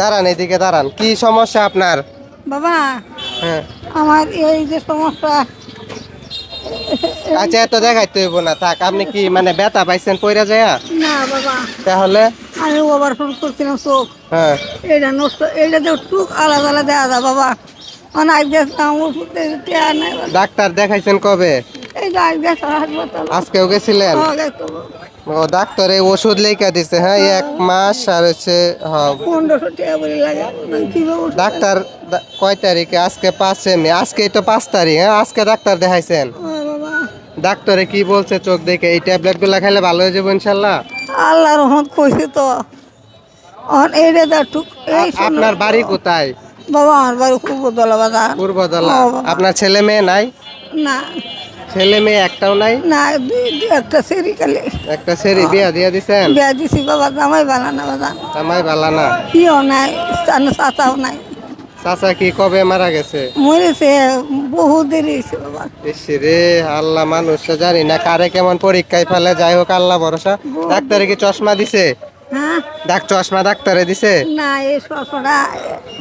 দাঁড়ান এদিকে দাঁড়ান। কি সমস্যা আপনার? বাবা হ্যাঁ। আমার এই যে সমস্যা। আচ্ছা এত দেখাইতে হইব না থাক আপনি কি মানে ব্যথা পাইছেন পয়রা যায়? না বাবা। তাহলে? আমি ফোন করছিলাম চোখ। হ্যাঁ। এটা নষ্ট এটা তো টুক আলাদা আলাদা দেওয়া বাবা অনেক দেখতাম ওষুধ দেওয়া নাই। ডাক্তার দেখাইছেন কবে? আজকেও গেছিলেন? ও, দেখো, ও ডাক্তার ওষুধ লেখা দিছে হ্যাঁ এক মাস আর হচ্ছে হ্যাঁ। ওষুধ ডাক্তার কয় তারিখে? আজকে পাঁচে মে আজকে তো পাঁচ তারিখ হ্যাঁ আজকে ডাক্তার দেখাইছেন। ডাক্তারে কি বলছে চোখ দেখে? এই ট্যাবলেটগুলা খাইলে ভালো হয়ে যাব ইনশাল্লাহ? আল্লাহ রহমত কইছে তো। আপনার বাড়ি কোথায়? বাবা আমার বাড়ি খুব দলা বাবা। পূর্বদলা আপনার ছেলে মেয়ে নাই? না। ছেলে মেয়ে একটাও নাই? না দুই একটা সেরি কালে একটা সেরি বিয়া দিয়া দিছেন? বিয়া দিছি বাবা জামাই বানা না বাবা। জামাই বালা না? কিও নাই স্থান চাচাও নাই। চাচা কি কবে মারা গেছে? মরেছে বহু দেরি হয়েছে বাবা। ইস রে আল্লাহ মানুষ তো জানি না কারে কেমন পরীক্ষায় ফেলে যাই হোক আল্লাহ ভরসা। ডাক্তারে কি চশমা দিছে? হ্যাঁ? ডাক চশমা ডাক্তারে দিছে? না এই সসরা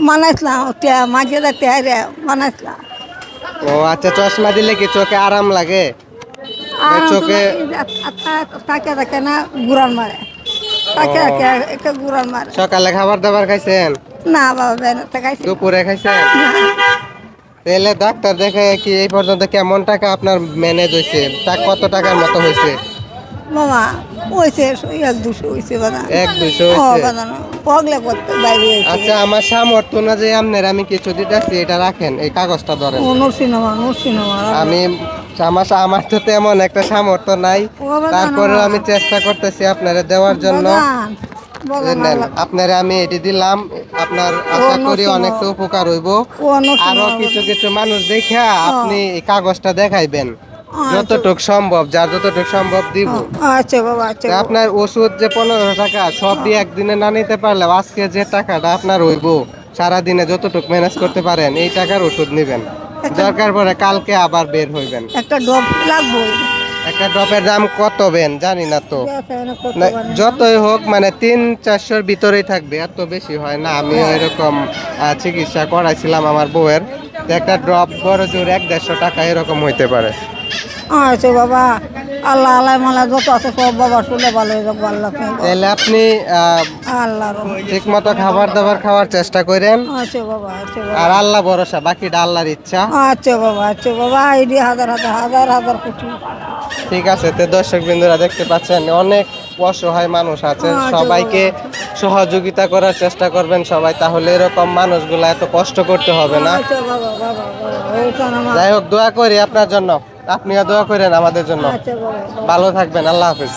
বানাইছিলাম তিয়া মাঝে তিয়ারে বানাইছিলাম ও আচ্ছা চশমা দিলে কি চোখে আরাম লাগে? চোখে- তাকে দেখে না গুড়ান মারে। তাকে দেখে একটা গুড়ান মারে। সকালে খাবার দাবার খাইছেন? না বাবা বেনাতে খাইছি। দুপুরে খাইছেন? তাহলে ডাক্তার দেখে কি এই পর্যন্ত কেমন টাকা আপনার ম্যানেজ হয়েছে তা কত টাকার মতো হয়েছে মামা হয়েছে এক দুশো হয়েছে বাবা এক দুশো হয়েছে পগলে করতে বাইরে আচ্ছা আমার সামর্থ্য না যে আপনার আমি কিছু দিতেছি এটা রাখেন এই কাগজটা ধরেন। নরসিনেমা নরসিনেমা আমি আমার আমার তো তেমন একটা সামর্থ্য নাই। তারপরেও আমি চেষ্টা করতেছি আপনারা দেওয়ার জন্য। আপনারে আমি এটি দিলাম আপনার আশা করি। অনেকটা উপকার হইব। আরও কিছু কিছু মানুষ দেখা আপনি এই কাগজটা দেখাইবেন। যতটুক সম্ভব যার যতটুক সম্ভব দিব। আচ্ছা বাবা আচ্ছা আপনার ওষুধ যে পনেরো টাকা সব দিয়ে একদিনে না নিতে পারলে আজকে যে টাকাটা আপনার হইব সারাদিনে যতটুক ম্যানেজ করতে পারেন এই টাকার ওষুধ নেবেন। দরকার পরে কালকে আবার বের হইবেন। একটা ডব লাগবো? একটা ড্রপের দাম কত বেন জানি না তো? যতই হোক মানে তিন চারশোর ভিতরেই থাকবে এত বেশি হয় না। আমি এরকম আহ, চিকিৎসা করাইছিলাম আমার বউয়ের একটা ড্রপ বড় জোর এক দেড়শো টাকা এরকম হইতে পারে। আচ্ছা বাবা আল্লাহ আল্লাহ মালা যত আছে সব বাবা শুনে ভালো হয়ে যাব আল্লাহ তাহলে আপনি আল্লাহ ঠিক মতো খাবার দাবার খাওয়ার চেষ্টা করেন। আচ্ছা বাবা আচ্ছা বাবা। আর আল্লাহ ভরসা বাকিটা আল্লাহর ইচ্ছা। আচ্ছা বাবা আচ্ছা বাবা আইডি হাজার হাজার হাজার হাজার কোটি। ঠিক আছে তো দর্শক বিন্দুরা দেখতে পাচ্ছেন অনেক অসহায় মানুষ আছে। আচ্ছা, সবাইকে সহযোগিতা করার চেষ্টা করবেন সবাই তাহলে এরকম মানুষগুলো এত কষ্ট করতে হবে না। যাই হোক দোয়া করি আপনার জন্য। আপনিও দোয়া করেন আমাদের জন্য। আচ্ছা ভালো থাকবেন আল্লাহ হাফিজ।